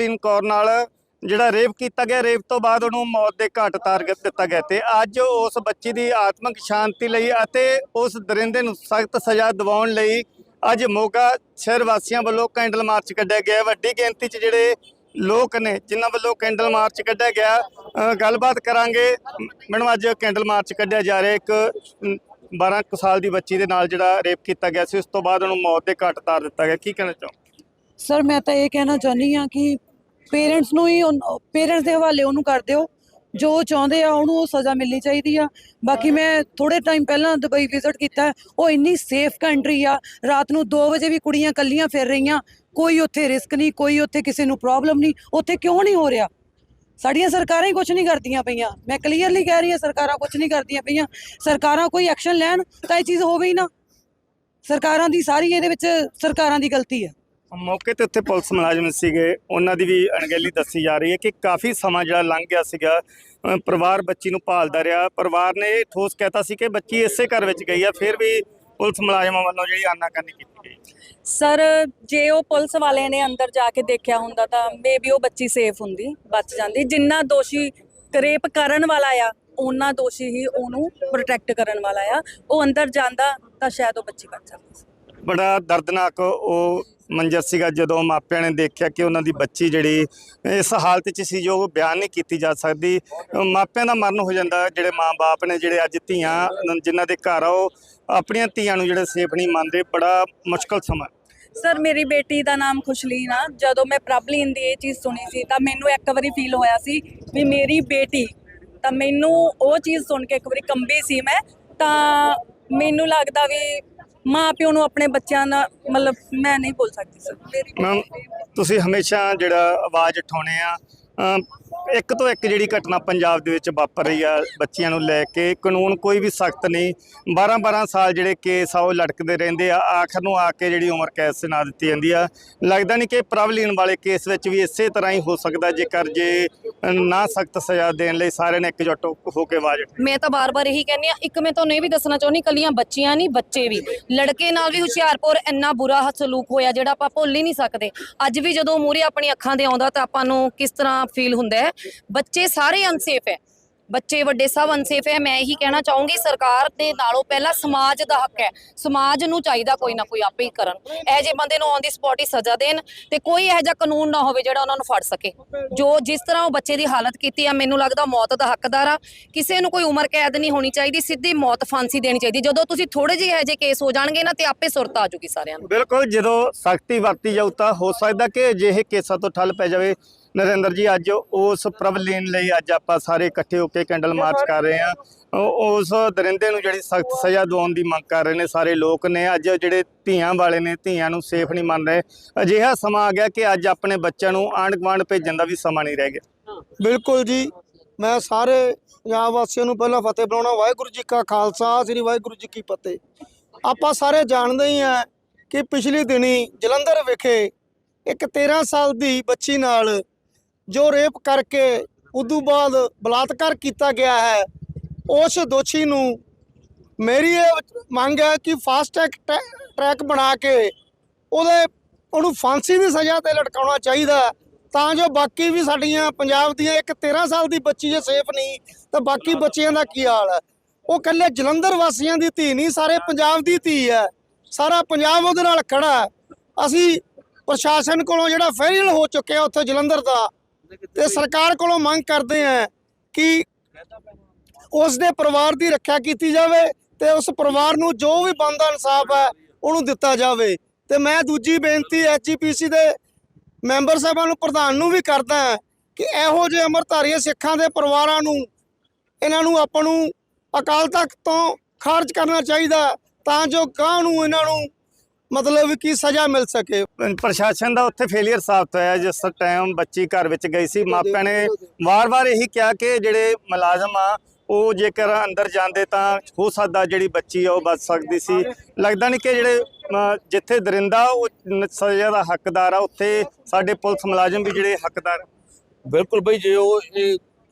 ਪ੍ਰਭਲੀਨ ਕੌਰ ਨਾਲ ਜਿਹੜਾ ਰੇਪ ਕੀਤਾ ਗਿਆ ਰੇਪ ਤੋਂ ਬਾਅਦ ਉਹਨੂੰ ਮੌਤ ਦੇ ਘਾਟ ਉਤਾਰ ਦਿੱਤਾ ਗਿਆ ਤੇ ਅੱਜ ਉਸ ਬੱਚੀ ਦੀ ਆਤਮਿਕ ਸ਼ਾਂਤੀ ਲਈ ਅਤੇ ਉਸ ਦਰਿੰਦੇ ਨੂੰ ਸਖਤ ਸਜ਼ਾ ਦਿਵਾਉਣ ਲਈ ਅੱਜ ਮੋਗਾ ਸ਼ਹਿਰ ਵਾਸੀਆਂ ਵੱਲੋਂ ਕੈਂਡਲ ਮਾਰਚ ਕੱਢਿਆ ਗਿਆ। ਵੱਡੀ ਗਿਣਤੀ 'ਚ ਜਿਹੜੇ ਲੋਕ ਨੇ ਜਿਨ੍ਹਾਂ ਵੱਲੋਂ ਕੈਂਡਲ ਮਾਰਚ ਕੱਢਿਆ ਗਿਆ ਗੱਲਬਾਤ ਕਰਾਂਗੇ। ਮੈਡਮ ਅੱਜ ਕੈਂਡਲ ਮਾਰਚ ਕੱਢਿਆ ਜਾ ਰਿਹਾ ਇੱਕ ਅਮ, 12 ਕੁ ਸਾਲ ਦੀ ਬੱਚੀ ਦੇ ਨਾਲ ਜਿਹੜਾ ਰੇਪ ਕੀਤਾ ਗਿਆ ਸੀ ਉਸ ਤੋਂ ਬਾਅਦ ਉਹਨੂੰ ਮੌਤ ਦੇ ਘਾਟ ਤਾਰ ਦਿੱਤਾ ਗਿਆ। ਕੀ ਕਹਿਣਾ ਚਾਹੋ ਸਰ ਮੈਂ ਤਾਂ ਇਹ ਕਹਿਣਾ ਚਾਹੁੰਦੀ ਆ ਕਿ ਪੇਰੈਂਟਸ ਨੂੰ ਹੀ ਪੇਰੈਂਟਸ ਦੇ ਹਵਾਲੇ ਉਹਨੂੰ ਕਰ ਦਿਓ। ਜੋ ਉਹ ਚਾਹੁੰਦੇ ਆ, ਉਹਨੂੰ ਉਹ ਸਜ਼ਾ ਮਿਲਣੀ ਚਾਹੀਦੀ ਆ। ਬਾਕੀ ਮੈਂ ਥੋੜੇ ਟਾਈਮ ਪਹਿਲਾਂ ਦੁਬਈ ਵਿਜ਼ਿਟ ਕੀਤਾ। ਉਹ ਇੰਨੀ ਸੇਫ ਕੰਟਰੀ ਆ। ਰਾਤ ਨੂੰ 2 ਵਜੇ ਵੀ ਕੁੜੀਆਂ ਕੱਲੀਆਂ ਫਿਰ ਰਹੀਆਂ। ਕੋਈ ਉੱਥੇ ਰਿਸਕ ਨਹੀਂ, ਕੋਈ ਉੱਥੇ ਕਿਸੇ ਨੂੰ ਪ੍ਰੋਬਲਮ ਨਹੀਂ। ਉੱਥੇ ਕਿਉਂ ਨਹੀਂ ਹੋ ਰਿਹਾ? ਸਾਡੀਆਂ ਸਰਕਾਰਾਂ ਹੀ ਕੁਝ ਨਹੀਂ ਕਰਦੀਆਂ ਪਈਆਂ। ਮੈਂ ਕਲੀਅਰਲੀ ਕਹਿ ਰਹੀ ਹਾਂ, ਸਰਕਾਰਾਂ ਕੁਝ ਨਹੀਂ ਕਰਦੀਆਂ ਪਈਆਂ। ਸਰਕਾਰਾਂ ਕੋਈ ਐਕਸ਼ਨ ਲੈਣ ਤਾਂ ਇਹ ਚੀਜ਼ ਹੋਵੇ ਹੀ ਨਾ। ਸਰਕਾਰਾਂ ਦੀ ਸਾਰੀ ਇਹਦੇ ਵਿੱਚ, ਸਰਕਾਰਾਂ ਦੀ ਗਲਤੀ ਹੈ ਮੌਕੇ ਤੇ ਉੱਥੇ ਪੁਲਿਸ ਮੁਲਾਜ਼ਮ ਸੀਗੇ ਉਹਨਾਂ ਦੀ ਵੀ ਅਣਗਹਿਲੀ ਦੱਸੀ ਜਾ ਰਹੀ ਹੈ ਕਿ ਕਾਫੀ ਸਮਾਂ ਜਿਹੜਾ ਲੰਘ ਗਿਆ ਸੀਗਾ ਪਰਿਵਾਰ ਬੱਚੀ ਨੂੰ ਭਾਲਦਾ ਰਿਹਾ। ਪਰਿਵਾਰ ਨੇ ਇਹ ਠੋਸ ਕਹਿਤਾ ਸੀ ਕਿ ਬੱਚੀ ਇਸੇ ਘਰ ਵਿੱਚ ਗਈ ਆ ਫਿਰ ਵੀ ਪੁਲਿਸ ਮੁਲਾਜ਼ਮਾਂ ਵੱਲੋਂ ਜਿਹੜੀ ਆਨਾਕਾਨੀ ਕੀਤੀ ਗਈ। ਸਰ ਜੇ ਉਹ ਪੁਲਿਸ ਵਾਲਿਆਂ ਨੇ ਅੰਦਰ ਜਾ ਕੇ ਦੇਖਿਆ ਹੁੰਦਾ ਤਾਂ ਮੇਬੀ ਉਹ ਬੱਚੀ ਸੇਫ ਹੁੰਦੀ ਬਚ ਜਾਂਦੀ। ਜਿੰਨਾ ਦੋਸ਼ੀ ਰੇਪ ਕਰਨ ਵਾਲਾ ਆ ਉਹਨਾਂ ਦੋਸ਼ੀ ਹੀ ਉਹਨੂੰ ਪ੍ਰੋਟੈਕਟ ਕਰਨ ਵਾਲਾ ਆ। ਉਹ ਅੰਦਰ ਜਾਂਦਾ ਤਾਂ ਸ਼ਾਇਦ ਉਹ ਬੱਚੀ ਬਚ ਜਾਂਦੀ ਬੜਾ ਦਰਦਨਾਕ ਉਹ ਮੰਜ਼ਰ ਸੀਗਾ ਜਦੋਂ ਮਾਪਿਆਂ ਨੇ ਦੇਖਿਆ ਕਿ ਉਹਨਾਂ ਦੀ ਬੱਚੀ ਜਿਹੜੀ ਇਸ ਹਾਲਤ 'ਚ ਸੀ ਜੋ ਬਿਆਨ ਨਹੀਂ ਕੀਤੀ ਜਾ ਸਕਦੀ ਮਾਪਿਆਂ ਦਾ ਮਰਨ ਹੋ ਜਾਂਦਾ ਜਿਹੜੇ ਮਾਂ-ਬਾਪ ਨੇ ਜਿਹੜੇ ਅੱਜ ਧੀਆਂ ਜਿਨ੍ਹਾਂ ਦੇ ਘਰ ਆ, ਉਹ ਆਪਣੀਆਂ ਧੀਆਂ ਨੂੰ ਜਿਹੜੇ ਸੇਫ ਨਹੀਂ ਮੰਨਦੇ, ਬੜਾ ਮੁਸ਼ਕਲ ਸਮਾਂ ਸਰ, ਮੇਰੀ ਬੇਟੀ ਦਾ ਨਾਮ ਖੁਸ਼ਲੀਨ ਆ। ਜਦੋਂ ਮੈਂ ਪ੍ਰਭਲੀਨ ਦੀ ਇਹ ਚੀਜ਼ ਸੁਣੀ ਸੀ, ਤਾਂ ਮੈਨੂੰ ਇੱਕ ਵਾਰੀ ਫੀਲ ਹੋਇਆ ਸੀ ਵੀ ਮੇਰੀ ਬੇਟੀ, ਤਾਂ ਮੈਨੂੰ ਉਹ ਚੀਜ਼ ਸੁਣ ਕੇ ਇੱਕ ਵਾਰੀ ਕੰਬੀ ਸੀ ਮੈਂ, ਤਾਂ ਮੈਨੂੰ ਲੱਗਦਾ ਵੀ ਮਾਂ ਪਿਓ ਨੂੰ ਆਪਣੇ ਬੱਚਿਆਂ ਦਾ ਮਤਲਬ ਮੈਂ ਨਹੀਂ ਬੋਲ ਸਕਦੀ ਸਰ। ਮੇਰੀ ਮੈਮ ਤੁਸੀਂ ਹਮੇਸ਼ਾ ਜਿਹੜਾ ਆਵਾਜ਼ ਉਠਾਉਣੇ ਆ ਅਮ ਇੱਕ ਤੋਂ ਇੱਕ ਜਿਹੜੀ ਘਟਨਾ ਪੰਜਾਬ ਦੇ ਵਿੱਚ ਵਾਪਰ ਰਹੀ ਆ ਬੱਚਿਆਂ ਨੂੰ ਲੈ ਕੇ, ਕਾਨੂੰਨ ਕੋਈ ਵੀ ਸਖਤ ਨਹੀਂ। 12 12 ਸਾਲ ਜਿਹੜੇ ਕੇਸ ਆ, ਉਹ ਲਟਕਦੇ ਰਹਿੰਦੇ ਆ। ਆਖਰ ਨੂੰ ਆ ਕੇ ਜਿਹੜੀ ਉਮਰ ਕੈਦ ਸੁਣਾ ਦਿੱਤੀ ਜਾਂਦੀ ਆ। ਲੱਗਦਾ ਨਹੀਂ ਕਿ ਪ੍ਰਵਲੀਨ ਵਾਲੇ ਕੇਸ ਵਿੱਚ ਵੀ ਇਸੇ ਤਰ੍ਹਾਂ ਹੀ ਹੋ ਸਕਦਾ, ਜੇਕਰ ਜੇ ਨਾ ਸਖਤ ਸਜ਼ਾ ਦੇਣ ਲਈ ਸਾਰਿਆਂ ਨੇ ਇਕਜੁੱਟ ਹੋ ਕੇ ਆਵਾਜ਼ ਉਠਾਈ। ਮੈਂ ਤਾਂ ਬਾਰ-ਬਾਰ ਇਹੀ ਕਹਿੰਦੀ ਆ, ਇੱਕ ਮੈਂ ਤੁਹਾਨੂੰ ਇਹ ਵੀ ਦੱਸਣਾ ਚਾਹੁੰਦੀ, ਕੱਲੀਆਂ ਬੱਚੀਆਂ ਨਹੀਂ, ਬੱਚੇ ਵੀ। ਲੜਕੇ ਨਾਲ ਵੀ ਹੁਸ਼ਿਆਰਪੁਰ ਇੰਨਾ ਬੁਰਾ ਸਲੂਕ ਹੋਇਆ, ਜਿਹੜਾ ਆਪਾਂ ਭੁੱਲ ਹੀ ਨਹੀਂ ਸਕਦੇ। ਅੱਜ ਵੀ ਜਦੋਂ ਮੂਹਰੇ ਆਪਣੀ ਅੱਖਾਂ ਦੇ ਆਉਂਦਾ ਤਾਂ ਆਪਾਂ ਨੂੰ ਕਿਸ ਤਰ੍ਹਾਂ ਫੀਲ ਹੁੰਦਾ ਹੈ? ਬੱਚੇ ਸਾਰੇ ਅਨਸੇਫ ਹੈ। ਬੱਚੇ ਵੱਡੇ ਸਭ ਅਨਸੇਫ ਹੈ। ਮੈਂ ਇਹੀ ਕਹਿਣਾ ਚਾਹੂੰਗੀ, ਸਰਕਾਰ ਦੇ ਨਾਲੋਂ ਪਹਿਲਾਂ ਸਮਾਜ ਦਾ ਹੱਕ ਹੈ। ਸਮਾਜ ਨੂੰ ਚਾਹੀਦਾ ਕੋਈ ਨਾ ਕੋਈ ਆਪੇ ਹੀ ਕਰਨ। ਇਹ ਜੇ ਬੰਦੇ ਨੂੰ ਔਨ ਦੀ ਸਪੌਟ ਹੀ ਸਜ਼ਾ ਦੇਣ ਤੇ ਕੋਈ ਇਹੋ ਜਿਹਾ ਕਾਨੂੰਨ ਨਾ ਹੋਵੇ ਜਿਹੜਾ ਉਹਨਾਂ ਨੂੰ ਫੜ ਸਕੇ। ਜੋ ਜਿਸ ਤਰ੍ਹਾਂ ਉਹ ਬੱਚੇ ਦੀ ਹਾਲਤ ਕੀਤੀ ਆ, ਮੈਨੂੰ ਲੱਗਦਾ ਮੌਤ ਦਾ ਹੱਕਦਾਰ ਆ। ਕਿਸੇ ਨੂੰ ਕੋਈ ਉਮਰ ਕੈਦ ਨਹੀਂ ਹੋਣੀ ਚਾਹੀਦੀ, ਸਿੱਧੀ ਮੌਤ ਫਾਂਸੀ ਦੇਣੀ ਚਾਹੀਦੀ। ਜਦੋਂ ਤੁਸੀਂ ਥੋੜੇ ਜਿਹੇ ਇਹੋ ਜਿਹੇ ਕੇਸ ਹੋ ਜਾਣਗੇ ਨਾ ਤੇ ਆਪੇ ਸੁਰਤ ਆ ਜੂਗੀ ਸਾਰਿਆਂ ਨੂੰ। ਬਿਲਕੁਲ, ਜਦੋਂ ਸਖਤੀ ਵਰਤੀ ਜਾਊ ਤਾਂ ਹੋ ਸਕਦਾ ਕਿ ਅਜਿਹੇ ਕੇਸਾਂ ਤੋਂ ਠੱਲ ਪੈ ਜਾਵੇ। ਨਰਿੰਦਰ ਜੀ, ਅੱਜ ਉਸ ਪ੍ਰਵਲੀਨ ਲਈ ਅੱਜ ਆਪਾਂ ਸਾਰੇ ਇਕੱਠੇ ਹੋ ਕੇ ਕੈਂਡਲ ਮਾਰਚ ਕਰ ਰਹੇ ਹਾਂ। ਉਹ- ਉਸ ਦਰਿੰਦੇ ਨੂੰ ਜਿਹੜੀ ਸਖਤ ਸਜ਼ਾ ਦਿਵਾਉਣ ਦੀ ਮੰਗ ਕਰ ਰਹੇ ਨੇ ਸਾਰੇ ਲੋਕ ਨੇ। ਅੱਜ ਜਿਹੜੇ ਧੀਆਂ ਵਾਲੇ ਨੇ, ਧੀਆਂ ਨੂੰ ਸੇਫ ਨਹੀਂ ਮੰਨ ਰਹੇ। ਅਜਿਹਾ ਸਮਾਂ ਆ ਗਿਆ ਕਿ ਅੱਜ ਆਪਣੇ ਬੱਚਿਆਂ ਨੂੰ ਆਂਢ ਗੁਆਂਢ ਭੇਜਣ ਦਾ ਵੀ ਸਮਾਂ ਨਹੀਂ ਰਹਿ ਗਿਆ। ਬਿਲਕੁਲ ਜੀ। ਮੈਂ ਸਾਰੇ ਪੰਜਾਬ ਵਾਸੀਆਂ ਨੂੰ ਪਹਿਲਾਂ ਫਤਿਹ ਬਣਾਉਣਾ ਵਾਹਿਗੁਰੂ ਜੀ ਕਾ ਖਾਲਸਾ, ਸ੍ਰੀ ਵਾਹਿਗੁਰੂ ਜੀ ਕੀ ਫਤਿਹ। ਆਪਾਂ ਸਾਰੇ ਜਾਣਦੇ ਹੀ ਆ ਕਿ ਪਿਛਲੀ ਦਿਨੀ ਜਲੰਧਰ ਵਿਖੇ ਇੱਕ 13 ਸਾਲ ਦੀ ਬੱਚੀ ਨਾਲ ਜੋ ਰੇਪ ਕਰਕੇ ਉਦੋਂ ਬਾਅਦ ਬਲਾਤਕਾਰ ਕੀਤਾ ਗਿਆ ਹੈ, ਉਸ ਦੋਸ਼ੀ ਨੂੰ ਮੇਰੀ ਇਹ ਮੰਗ ਹੈ ਕਿ ਫਾਸਟ ਟਰੈਕ ਟਰੈਕ ਬਣਾ ਕੇ ਉਹਦੇ, ਉਹਨੂੰ ਫਾਂਸੀ ਦੀ ਸਜ਼ਾ ਤੇ ਲਟਕਾਉਣਾ ਚਾਹੀਦਾ ਤਾਂ ਜੋ ਬਾਕੀ ਵੀ ਸਾਡੀਆਂ ਪੰਜਾਬ ਦੀਆਂ ਇੱਕ 13 ਸਾਲ ਦੀ ਬੱਚੀ ਜੇ ਸੇਫ ਨਹੀਂ, ਤਾਂ ਬਾਕੀ ਬੱਚਿਆਂ ਦਾ ਕੀ ਹਾਲ ਹੈ? ਉਹ ਇਕੱਲੇ ਜਲੰਧਰ ਵਾਸੀਆਂ ਦੀ ਧੀ ਨਹੀਂ, ਸਾਰੇ ਪੰਜਾਬ ਦੀ ਧੀ ਹੈ, ਸਾਰਾ ਪੰਜਾਬ ਉਹਦੇ ਨਾਲ ਖੜਾ ਅਸੀਂ ਪ੍ਰਸ਼ਾਸਨ ਕੋਲੋਂ ਜਿਹੜਾ ਫੇਰਿਲ ਹੋ ਚੁੱਕਿਆ ਉੱਥੇ ਜਲੰਧਰ ਦਾ ਤੇ ਸਰਕਾਰ ਕੋਲੋਂ ਮੰਗ ਕਰਦੇ ਹਾਂ ਕਿ ਉਸ ਦੇ ਪਰਿਵਾਰ ਦੀ ਰੱਖਿਆ ਕੀਤੀ ਜਾਵੇ ਤੇ ਉਸ ਪਰਿਵਾਰ ਨੂੰ ਜੋ ਵੀ ਬਣਦਾ ਇਨਸਾਫ ਹੈ, ਉਹਨੂੰ ਦਿੱਤਾ ਜਾਵੇ। ਤੇ ਮੈਂ ਦੂਜੀ ਬੇਨਤੀ ਐਚਜੀਪੀਸੀ ਦੇ ਮੈਂਬਰ ਸਾਹਿਬਾਂ ਨੂੰ, ਪ੍ਰਧਾਨ ਨੂੰ ਵੀ ਕਰਦਾ ਹਾਂ ਕਿ ਇਹੋ ਜਿਹੇ ਅਮਰਧਾਰੀ ਸਿੱਖਾਂ ਦੇ ਪਰਿਵਾਰਾਂ ਨੂੰ, ਇਹਨਾਂ ਨੂੰ ਆਪਾਂ ਨੂੰ ਅਕਾਲ ਤਖਤ ਤੋਂ ਖਾਰਜ ਕਰਨਾ ਚਾਹੀਦਾ ਤਾਂ ਜੋ ਗਾਂ ਨੂੰ ਇਹਨਾਂ ਨੂੰ ਮਤਲਬ ਕਿ ਸਜ਼ਾ ਮਿਲ ਸਕੇ। ਪ੍ਰਸ਼ਾਸਨ ਦਾ ਉੱਥੇ ਫੇਲਿਅਰ ਸਾਬਤ ਹੋਇਆ ਜਿਸ ਟਾਈਮ ਬੱਚੀ ਘਰ ਵਿੱਚ ਗਈ ਸੀ। ਮਾਪਿਆਂ ਨੇ ਵਾਰ-ਵਾਰ ਇਹੀ ਕਿਹਾ ਕਿ ਜਿਹੜੇ ਮੁਲਾਜ਼ਮ ਆ ਉਹ ਜੇਕਰ ਅੰਦਰ ਜਾਂਦੇ ਤਾਂ ਹੋ ਸਕਦਾ ਜਿਹੜੀ ਬੱਚੀ ਆ ਉਹ ਬਚ ਸਕਦੀ ਸੀ। ਲੱਗਦਾ ਨਹੀਂ ਕਿ ਜਿਹੜੇ ਜਿੱਥੇ ਦਰਿੰਦਾ ਉਹ ਸਜ਼ਾ ਦਾ ਹੱਕਦਾਰ ਆ ਉੱਥੇ ਸਾਡੇ ਪੁਲਿਸ ਮੁਲਾਜ਼ਮ ਵੀ ਜਿਹੜੇ ਹੱਕਦਾਰ ਬਿਲਕੁਲ ਬਈ ਜੇ ਉਹ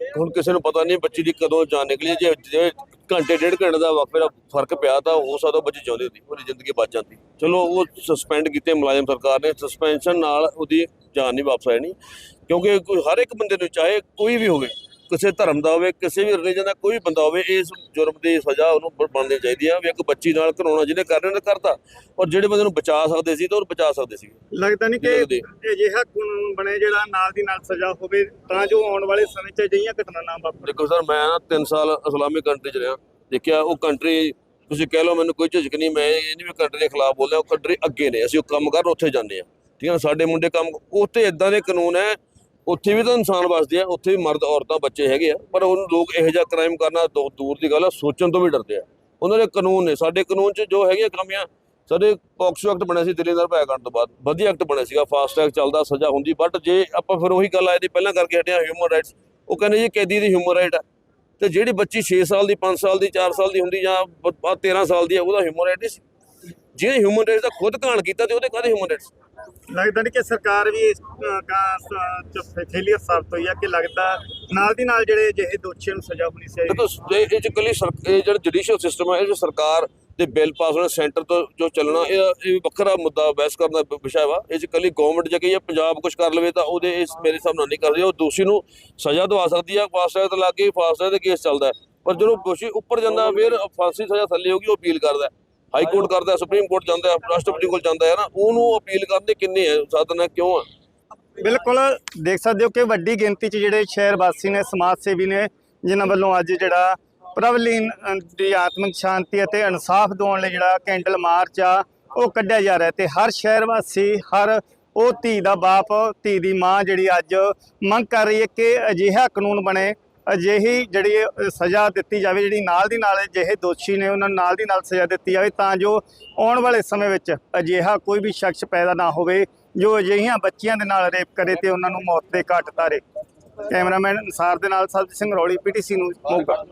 ਹੁਣ ਕਿਸੇ ਨੂੰ ਪਤਾ ਨਹੀਂ ਬੱਚੀ ਦੀ ਕਦੋਂ ਜਾਨ ਨਿਕਲੀ। ਜੇ ਘੰਟੇ ਡੇਢ ਘੰਟੇ ਦਾ ਵਕਫੇ ਦਾ ਫ਼ਰਕ ਪਿਆ ਤਾਂ ਹੋ ਸਕਦਾ ਬੱਚੀ ਚਾਹੁੰਦੀ ਹੁੰਦੀ ਉਹਦੀ ਜ਼ਿੰਦਗੀ ਬਚ ਜਾਂਦੀ। ਚਲੋ ਉਹ ਸਸਪੈਂਡ ਕੀਤੇ ਮੁਲਾਜ਼ਮ ਸਰਕਾਰ ਨੇ ਸਸਪੈਂਸ਼ਨ ਨਾਲ ਉਹਦੀ ਜਾਨ ਨਹੀਂ ਵਾਪਸ ਆਣੀ ਕਿਉਂਕਿ ਕੋਈ ਹਰ ਇੱਕ ਬੰਦੇ ਨੂੰ ਚਾਹੇ ਕੋਈ ਵੀ ਹੋਵੇ ਕਿਸੇ ਧਰਮ ਦਾ ਹੋਵੇ ਕਿਸੇ ਵੀ ਰਿਲੀਜਨ ਦਾ ਕੋਈ ਬੰਦਾ ਹੋਵੇ ਇਸ ਜੁਰਮ ਦੀ ਸਜ਼ਾ ਉਹਨੂੰ ਬਣਨੀ ਚਾਹੀਦੀ ਆ ਵੀ ਇੱਕ ਬੱਚੀ ਨਾਲ ਘਰਾਉਣਾ ਜਿਹਨੇ ਕਰਨੇ ਨੇ ਕਰਤਾ ਔਰ ਜਿਹੜੇ ਬੰਦੇ ਨੂੰ ਬਚਾ ਸਕਦੇ ਸੀ ਤਾਂ ਉਹ ਬਚਾ ਸਕਦੇ ਸੀ ਲੱਗਦਾ ਨਹੀਂ। ਕਿ ਅਜਿਹਾ ਕਾਨੂੰਨ ਬਣੇ ਜਿਹੜਾ ਨਾਲ ਦੀ ਨਾਲ ਸਜ਼ਾ ਹੋਵੇ ਤਾਂ ਜੋ ਆਉਣ ਵਾਲੇ ਸਮੇਂ 'ਚ ਅਜਿਹੀਆਂ ਘਟਨਾ ਨਾ ਵਾਪਰਨ ਦੇਖੋ ਸਰ ਮੈਂ ਨਾ 3 ਸਾਲ ਇਸਲਾਮਿਕ ਕੰਟਰੀ 'ਚ ਰਿਹਾ ਦੇਖਿਆ ਉਹ ਕੰਟਰੀ ਤੁਸੀਂ ਕਹਿ ਲਓ ਮੈਨੂੰ ਕੋਈ ਝਿਜਕ ਨਹੀਂ, ਮੈਂ ਇਹ ਨਹੀਂ ਵੀ ਕੰਟਰੀ ਦੇ ਖਿਲਾਫ ਬੋਲਿਆ, ਉਹ ਕੰਟਰੀ ਅੱਗੇ ਨੇ, ਅਸੀਂ ਉਹ ਕੰਮ ਕਰਨ ਉੱਥੇ ਜਾਂਦੇ ਆ ਠੀਕ ਹੈ ਨਾ? ਸਾਡੇ ਮੁੰਡੇ ਕੰਮ, ਉੱਥੇ ਇਦਾਂ ਦੇ ਕਾਨੂੰਨ ਹੈ, ਉੱਥੇ ਵੀ ਤਾਂ ਇਨਸਾਨ ਵਸਦੇ ਆ, ਉੱਥੇ ਵੀ ਮਰਦ, ਔਰਤਾਂ, ਬੱਚੇ ਹੈਗੇ ਆ, ਪਰ ਉਹਨੂੰ ਲੋਕ ਇਹੋ ਜਿਹਾ ਕ੍ਰਾਈਮ ਕਰਨਾ ਦੂ- ਦੂਰ ਦੀ ਗੱਲ ਆ, ਸੋਚਣ ਤੋਂ ਵੀ ਡਰਦੇ ਆ ਉਹਨਾਂ ਦੇ ਕਾਨੂੰਨ ਨੇ, ਸਾਡੇ ਕਾਨੂੰਨ 'ਚ ਜੋ ਹੈਗੀਆਂ ਕਮੀਆਂ ਸਾਡੇ ਪੌਕਸੋ ਐਕਟ ਬਣਿਆ ਸੀ ਦਿੱਲੀ ਦਾ ਭੈ ਕਰਨ ਤੋਂ ਬਾਅਦ, ਵਧੀਆ ਐਕਟ ਬਣਿਆ ਸੀਗਾ ਫਾਸਟ ਟਰੈਕ ਚੱਲਦਾ, ਸਜ਼ਾ ਹੁੰਦੀ ਬਟ ਜੇ ਆਪਾਂ ਫਿਰ ਉਹੀ ਗੱਲ ਆਏ ਦੀ ਪਹਿਲਾਂ ਕਰਕੇ ਹਟਿਆ ਹਿਊਮਨ ਰਾਈਟਸ ਉਹ ਕਹਿੰਦੇ ਜੀ ਕੈਦੀ ਦੀ ਹਿਊਮਨ ਰਾਈਟ ਆ ਤੇ ਜਿਹੜੀ ਬੱਚੀ 6 ਸਾਲ ਦੀ 5 ਸਾਲ ਦੀ 4 ਸਾਲ ਦੀ ਹੁੰਦੀ ਜਾਂ ਬ- ਬਾਅਦ 13 ਸਾਲ ਦੀ ਆ ਉਹਦਾ ਹਿਊਮਨ ਰਾਈਟ ਸੀ। ਜਿਹਨੇ ਹਿਊਮਨ ਰਾਈਟਸ ਦਾ ਖੁਦ ਘਾਣ ਕੀਤਾ ਤੇ ਉਹਦੇ ਕਾਹਦੇ ਹਿਊਮਨ ਰਾਈਟਸ ਲੱਗਦਾ ਨਹੀਂ ਕਿ ਸਰਕਾਰ ਵੀ ਇਸ ਕਾ ਫੇਲੀਅਰ ਸਾਬਤ ਹੋਈ ਹੈ ਕਿ ਲੱਗਦਾ ਨਾਲ ਦੀ ਨਾਲ ਜਿਹੜੇ ਅਜਿਹੇ ਦੋਸ਼ੀਆਂ ਨੂੰ ਸਜ਼ਾ ਹੋਣੀ ਦੇਖੋ ਇਹ ਚ ਇਹ ਜਿਹੜਾ ਜੁਡੀਸ਼ੀਅਲ ਸਿਸਟਮ ਹੈ ਇਹ 'ਚ ਸਰਕਾਰ ਦੇ ਬਿੱਲ ਪਾਸ ਹੋਣਾ, ਸੈਂਟਰ ਤੋਂ ਜੋ ਚੱਲਣਾ, ਇਹ ਇਹ ਵੱਖਰਾ ਮੁੱਦਾ ਬਹਿਸ ਕਰਨ ਵਿਸ਼ਾ ਵਾ। ਇਹ ਚ ਇਕੱਲੀ ਗਵਰਨਮੈਂਟ ਜੇ ਕਹੀ ਪੰਜਾਬ ਕੁਝ ਕਰ ਲਵੇ ਤਾਂ ਉਹਦੇ ਇਸ ਮੇਰੇ ਹਿਸਾਬ ਨਾਲ ਨਹੀਂ ਕਰਦੀ ਉਹ ਦੋਸ਼ੀ ਨੂੰ ਸਜ਼ਾ ਦਵਾ ਸਕਦੀ ਆ, ਫਾਸਟ ਟਰੈਕ ਤੇ ਲੱਗ ਕੇ ਫਾਸਟ ਟਰੈਕ ਤੇ ਕੇਸ ਚੱਲਦਾ। ਪਰ ਜਦੋਂ ਦੋਸ਼ੀ ਉੱਪਰ ਜਾਂਦਾ, ਫਿਰ ਫਾਂਸੀ ਸਜ਼ਾ ਥੱਲੇ ਹੋਗੀ ਉਹ ਅਪੀਲ ਕਰਦਾ ਹਾਈ ਕੋਰਟ ਕਰਦਾ ਸੁਪਰੀਮ ਕੋਰਟ ਜਾਂਦਾ ਰਾਸ਼ਟਰਪਤੀ ਕੋਲ ਜਾਂਦਾ ਹੈ ਨਾ, ਉਹਨੂੰ ਅਪੀਲ ਕਰਦੇ ਕਿੰਨੇ ਹੈ, ਸਾਧਨ ਕਿਉਂ ਆ? ਬਿਲਕੁਲ, ਦੇਖ ਸਕਦੇ ਹੋ ਕਿ ਵੱਡੀ ਗਿਣਤੀ 'ਚ ਜਿਹੜੇ ਸ਼ਹਿਰ ਵਾਸੀ ਨੇ, ਸਮਾਜ ਸੇਵੀ ਨੇ, ਜਿਨ੍ਹਾਂ ਵੱਲੋਂ ਅੱਜ ਜਿਹੜਾ ਪ੍ਰਭਲੀਨ ਦੀ ਆਤਮਿਕ ਸ਼ਾਂਤੀ ਅਤੇ ਇਨਸਾਫ ਦਿਵਾਉਣ ਲਈ ਜਿਹੜਾ ਕੈਂਡਲ ਮਾਰਚ ਆ, ਉਹ ਕੱਢਿਆ ਜਾ ਰਿਹਾ ਤੇ ਹਰ ਸ਼ਹਿਰ ਵਾਸੀ, ਹਰ ਉਹ ਧੀ ਦਾ ਬਾਪ, ਧੀ ਦੀ ਮਾਂ ਜਿਹੜੀ ਅੱਜ ਮੰਗ ਕਰ ਰਹੀ ਹੈ ਕਿ ਅਜਿਹਾ ਕਾਨੂੰਨ ਬਣੇ, ਅਜਿਹੀ ਜਿਹੜੀ ਸਜ਼ਾ ਦਿੱਤੀ ਜਾਵੇ, ਜਿਹੜੀ ਨਾਲ ਦੀ ਨਾਲ ਅਜਿਹੇ ਦੋਸ਼ੀ ਨੇ ਉਹਨਾਂ ਨੂੰ ਨਾਲ ਦੀ ਨਾਲ ਸਜ਼ਾ ਦਿੱਤੀ ਜਾਵੇ ਤਾਂ ਜੋ ਆਉਣ ਵਾਲੇ ਸਮੇਂ ਵਿੱਚ ਅਜਿਹਾ ਕੋਈ ਵੀ ਸ਼ਖਸ ਪੈਦਾ ਨਾ ਹੋਵੇ, ਜੋ ਅਜਿਹੀਆਂ ਬੱਚੀਆਂ ਦੇ ਨਾਲ ਰੇਪ ਕਰੇ ਤੇ ਉਹਨਾਂ ਨੂੰ ਮੌਤ ਦੇ ਘਾਟ ਉਤਾਰੇ ਕੈਮਰਾਮੈਨ ਅਨਸਾਰ ਦੇ ਨਾਲ ਸਬਜੀਤ ਸਿੰਘ ਰੌਲੀ, ਪੀਟੀਸੀ ਨੂੰ ਮੋਗਾ।